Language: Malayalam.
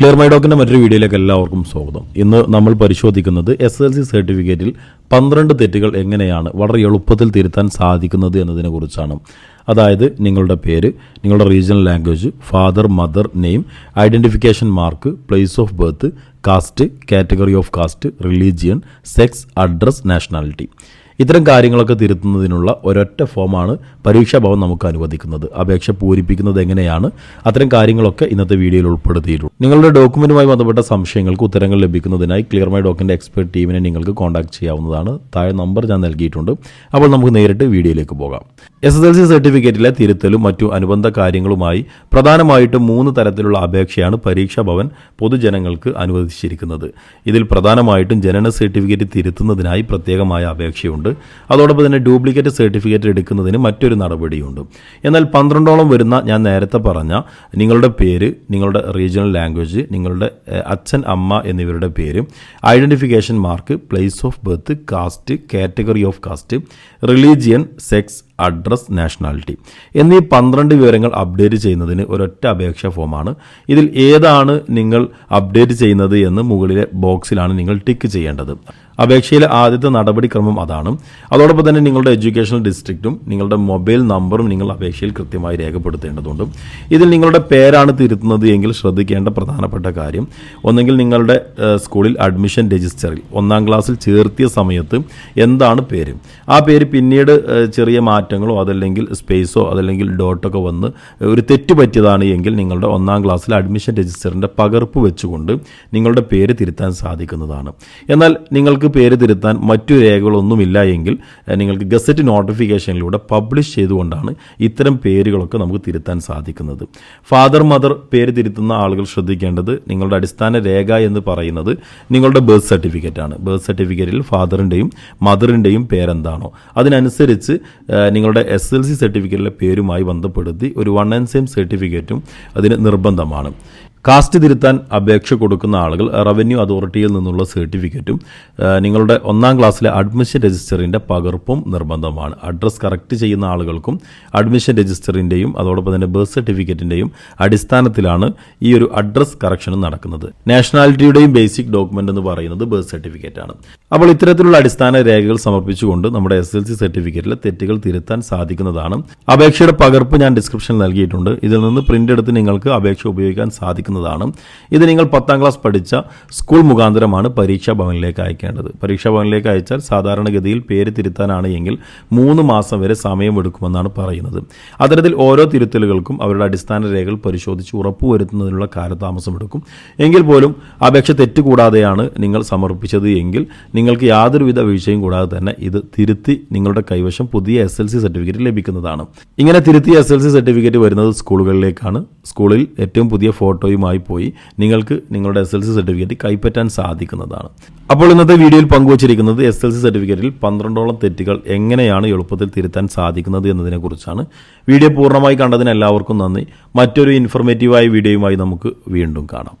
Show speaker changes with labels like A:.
A: ക്ലിയർ മൈ ഡോക്കിന്റെ മറ്റൊരു വീഡിയോയിലേക്ക് എല്ലാവർക്കും സ്വാഗതം. ഇന്ന് നമ്മൾ പരിശോധിക്കുന്നത് എസ് എൽ സി സർട്ടിഫിക്കറ്റിൽ പന്ത്രണ്ട് തെറ്റുകൾ എങ്ങനെയാണ് വളരെ എളുപ്പത്തിൽ തിരുത്താൻ സാധിക്കുന്നത് എന്നതിനെ കുറിച്ചാണ് അതായത് നിങ്ങളുടെ പേര് നിങ്ങളുടെ regional language father mother name identification mark place of birth caste category of caste religion sex address nationality ഇത്തരം കാര്യങ്ങളൊക്കെ തിരുത്തുന്നതിനുള്ള ഒരൊറ്റ ഫോമാണ് പരീക്ഷാ ഭവൻ നമുക്ക് അനുവദിക്കുന്നത്. അപേക്ഷ പൂരിപ്പിക്കുന്നത് എങ്ങനെയാണ് അത്തരം കാര്യങ്ങളൊക്കെ ഇന്നത്തെ വീഡിയോയിൽ ഉൾപ്പെടുത്തിയിട്ടുണ്ട്. നിങ്ങളുടെ ഡോക്യുമെന്റുമായി ബന്ധപ്പെട്ട സംശയങ്ങൾക്ക് ഉത്തരങ്ങൾ ലഭിക്കുന്നതിനായി ക്ലിയർ മൈ ഡോക്കിന്റെ എക്സ്പെർട്ട് ടീമിനെ നിങ്ങൾക്ക് കോൺടാക്ട് ചെയ്യാവുന്നതാണ്. താഴെ നമ്പർ ഞാൻ നൽകിയിട്ടുണ്ട്. അപ്പോൾ നമുക്ക് നേരിട്ട് വീഡിയോയിലേക്ക് പോകാം. എസ് എസ് എൽ സി സർട്ടിഫിക്കറ്റിലെ തിരുത്തലും മറ്റു അനുബന്ധ കാര്യങ്ങളുമായി പ്രധാനമായിട്ടും മൂന്ന് തരത്തിലുള്ള അപേക്ഷയാണ് പരീക്ഷാ ഭവൻ പൊതുജനങ്ങൾക്ക് അനുവദിച്ചിരിക്കുന്നത്. ഇതിൽ പ്രധാനമായിട്ടും ജനന സർട്ടിഫിക്കറ്റ് തിരുത്തുന്നതിനായി പ്രത്യേകമായ അപേക്ഷയുണ്ട്. അതോടൊപ്പം തന്നെ ഡ്യൂപ്ലിക്കേറ്റ് സർട്ടിഫിക്കറ്റ് എടുക്കുന്നതിന് മറ്റൊരു നടപടിയുണ്ട്. എന്നാൽ പന്ത്രണ്ടോളം വരുന്ന ഞാൻ നേരത്തെ പറഞ്ഞ നിങ്ങളുടെ പേര് നിങ്ങളുടെ റീജിയണൽ ലാംഗ്വേജ് നിങ്ങളുടെ അച്ഛൻ അമ്മ എന്നിവരുടെ പേര് identification mark place of birth caste category of caste religion sex address nationality എന്നീ പന്ത്രണ്ട് വിവരങ്ങൾ അപ്ഡേറ്റ് ചെയ്യുന്നതിന് ഒരൊറ്റ അപേക്ഷാ ഫോമാണ് ഇതിൽ ഏതാണ് നിങ്ങൾ അപ്ഡേറ്റ് ചെയ്യുന്നത് എന്ന് മുകളിലെ ബോക്സിലാണ് നിങ്ങൾ ടിക്ക് ചെയ്യേണ്ടത്. അപേക്ഷയിലെ ആദ്യത്തെ നടപടിക്രമം അതാണ്. അതോടൊപ്പം തന്നെ നിങ്ങളുടെ എഡ്യൂക്കേഷണൽ ഡിസ്ട്രിക്റ്റും നിങ്ങളുടെ മൊബൈൽ നമ്പറും നിങ്ങൾ അപേക്ഷയിൽ കൃത്യമായി രേഖപ്പെടുത്തേണ്ടതുണ്ട്. ഇതിൽ നിങ്ങളുടെ പേരാണ് തിരുത്തുന്നത് എങ്കിൽ ശ്രദ്ധിക്കേണ്ട പ്രധാനപ്പെട്ട കാര്യം ഒന്നെങ്കിൽ നിങ്ങളുടെ സ്കൂളിൽ അഡ്മിഷൻ രജിസ്റ്ററിൽ ഒന്നാം ക്ലാസ്സിൽ ചേർത്തിയ സമയത്ത് എന്താണ് പേര്? ആ പേര് പിന്നീട് ചെറിയ മാറ്റങ്ങളോ അതല്ലെങ്കിൽ സ്പേസോ അതല്ലെങ്കിൽ ഡോട്ടൊക്കെ വന്ന് ഒരു തെറ്റ് പറ്റിയതാണ് എങ്കിൽ നിങ്ങളുടെ ഒന്നാം ക്ലാസ്സിൽ അഡ്മിഷൻ രജിസ്റ്ററിന്റെ പകർപ്പ് വെച്ചുകൊണ്ട് നിങ്ങളുടെ പേര് തിരുത്താൻ സാധിക്കുന്നതാണ്. എന്നാൽ നിങ്ങൾക്ക് പേര് തിരുത്താൻ മറ്റു രേഖകളൊന്നുമില്ല എങ്കിൽ നിങ്ങൾക്ക് ഗസറ്റ് നോട്ടിഫിക്കേഷനിലൂടെ പബ്ലിഷ് ചെയ്തുകൊണ്ടാണ് ഇത്തരം പേരുകളൊക്കെ നമുക്ക് തിരുത്താൻ സാധിക്കുന്നത്. ഫാദർ മദർ പേര് തിരുത്തുന്ന ആളുകൾ ശ്രദ്ധിക്കേണ്ടത് നിങ്ങളുടെ അടിസ്ഥാന രേഖ എന്ന് പറയുന്നത് നിങ്ങളുടെ ബർത്ത് സർട്ടിഫിക്കറ്റ് ആണ്. ബർത്ത് സർട്ടിഫിക്കറ്റിൽ ഫാദറിന്റെയും മദറിന്റെയും പേരെന്താണോ. അതിനനുസരിച്ച് നിങ്ങളുടെ എസ് എൽ സി സർട്ടിഫിക്കറ്റിലെ പേരുമായി ബന്ധപ്പെടുത്തി ഒരു വൺ ആൻഡ് സെയിം സർട്ടിഫിക്കറ്റും അതിന് നിർബന്ധമാണ്. കാസ്റ്റ് തിരുത്താൻ അപേക്ഷ കൊടുക്കുന്ന ആളുകൾ റവന്യൂ അതോറിറ്റിയിൽ നിന്നുള്ള സർട്ടിഫിക്കറ്റും നിങ്ങളുടെ ഒന്നാം ക്ലാസ്സിലെ അഡ്മിഷൻ രജിസ്റ്ററിന്റെ പകർപ്പും നിർബന്ധമാണ്. അഡ്രസ്സ് കറക്റ്റ് ചെയ്യുന്ന ആളുകൾക്കും അഡ്മിഷൻ രജിസ്റ്ററിന്റെയും അതോടൊപ്പം തന്നെ ബർത്ത് സർട്ടിഫിക്കറ്റിന്റെയും അടിസ്ഥാനത്തിലാണ് ഈ ഒരു അഡ്രസ്സ് കറക്ഷൻ നടക്കുന്നത്. നാഷണാലിറ്റിയുടെയും ബേസിക് ഡോക്യുമെന്റ് എന്ന് പറയുന്നത് ബർത്ത് സർട്ടിഫിക്കറ്റാണ്. അപ്പോൾ ഇത്തരത്തിലുള്ള അടിസ്ഥാന രേഖകൾ സമർപ്പിച്ചുകൊണ്ട് നമ്മുടെ എസ് എൽ സി സർട്ടിഫിക്കറ്റിലെ തെറ്റുകൾ തിരുത്താൻ സാധിക്കുന്നതാണ്. അപേക്ഷയുടെ പകർപ്പ് ഞാൻ ഡിസ്ക്രിപ്ഷനിൽ നൽകിയിട്ടുണ്ട്. ഇതിൽ നിന്ന് പ്രിന്റ് എടുത്ത് നിങ്ങൾക്ക് അപേക്ഷ ഉപയോഗിക്കാൻ സാധിക്കുന്നതാണ് ഇത് നിങ്ങൾ പത്താം ക്ലാസ് പഠിച്ച സ്കൂൾ മുഖാന്തരമാണ് പരീക്ഷാ ഭവനിലേക്ക് അയക്കേണ്ടത്. പരീക്ഷാ ഭവനിലേക്ക് അയച്ചാൽ സാധാരണഗതിയിൽ പേര് തിരുത്താനാണ് എങ്കിൽ മൂന്ന് മാസം വരെ സമയം എടുക്കുമെന്നാണ് പറയുന്നത്. അത്തരത്തിൽ ഓരോ തിരുത്തലുകൾക്കും അവരുടെ അടിസ്ഥാന രേഖകൾ പരിശോധിച്ച് ഉറപ്പുവരുത്തുന്നതിനുള്ള കാലതാമസം എടുക്കും. എങ്കിൽ പോലും അപേക്ഷ തെറ്റുകൂടാതെയാണ് നിങ്ങൾ സമർപ്പിച്ചത് എങ്കിൽ നിങ്ങൾക്ക് യാതൊരുവിധ വീഴ്ചയും കൂടാതെ തന്നെ ഇത് തിരുത്തി നിങ്ങളുടെ കൈവശം പുതിയ എസ് എൽ സി സർട്ടിഫിക്കറ്റ് ലഭിക്കുന്നതാണ്. ഇങ്ങനെ തിരുത്തിയ എസ് എൽ സി സർട്ടിഫിക്കറ്റ് വരുന്നത് സ്കൂളുകളിലേക്കാണ്. സ്കൂളിൽ ഏറ്റവും പുതിയ ഫോട്ടോയുമായി പോയി നിങ്ങൾക്ക് നിങ്ങളുടെ എസ് എൽ സി സർട്ടിഫിക്കറ്റ് കൈപ്പറ്റാൻ സാധിക്കുന്നതാണ്. അപ്പോൾ ഇന്നത്തെ വീഡിയോയിൽ പങ്കുവച്ചിരിക്കുന്നത് എസ് എൽ സി സർട്ടിഫിക്കറ്റിൽ പന്ത്രണ്ടോളം തെറ്റുകൾ എങ്ങനെയാണ് എളുപ്പത്തിൽ തിരുത്താൻ സാധിക്കുന്നത് എന്നതിനെക്കുറിച്ചാണ്. വീഡിയോ പൂർണമായി കണ്ടതിന് എല്ലാവർക്കും നന്ദി. മറ്റൊരു ഇൻഫർമേറ്റീവായ വീഡിയോയുമായി നമുക്ക് വീണ്ടും കാണാം.